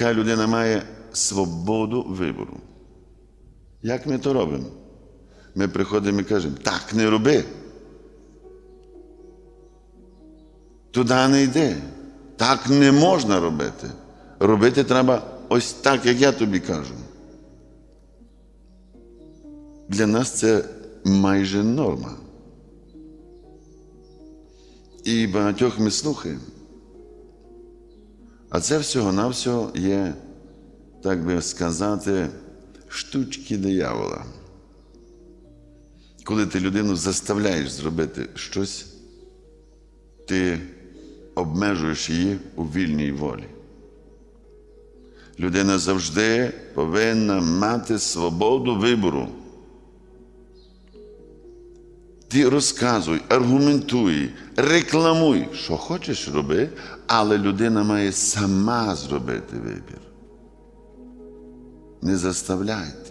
Яка людина має свободу вибору. Як ми то робимо? Ми приходимо і кажемо, так не роби. Туди не йди. Так не можна робити. Робити треба ось так, як я тобі кажу. Для нас це майже норма. І багатьох ми слухаємо. А це всього-навсього є, так би сказати, штучки диявола. Коли ти людину заставляєш зробити щось, ти обмежуєш її у вільній волі. Людина завжди повинна мати свободу вибору. Ти розказуй, аргументуй, рекламуй, що хочеш роби, але людина має сама зробити вибір. Не заставляйте.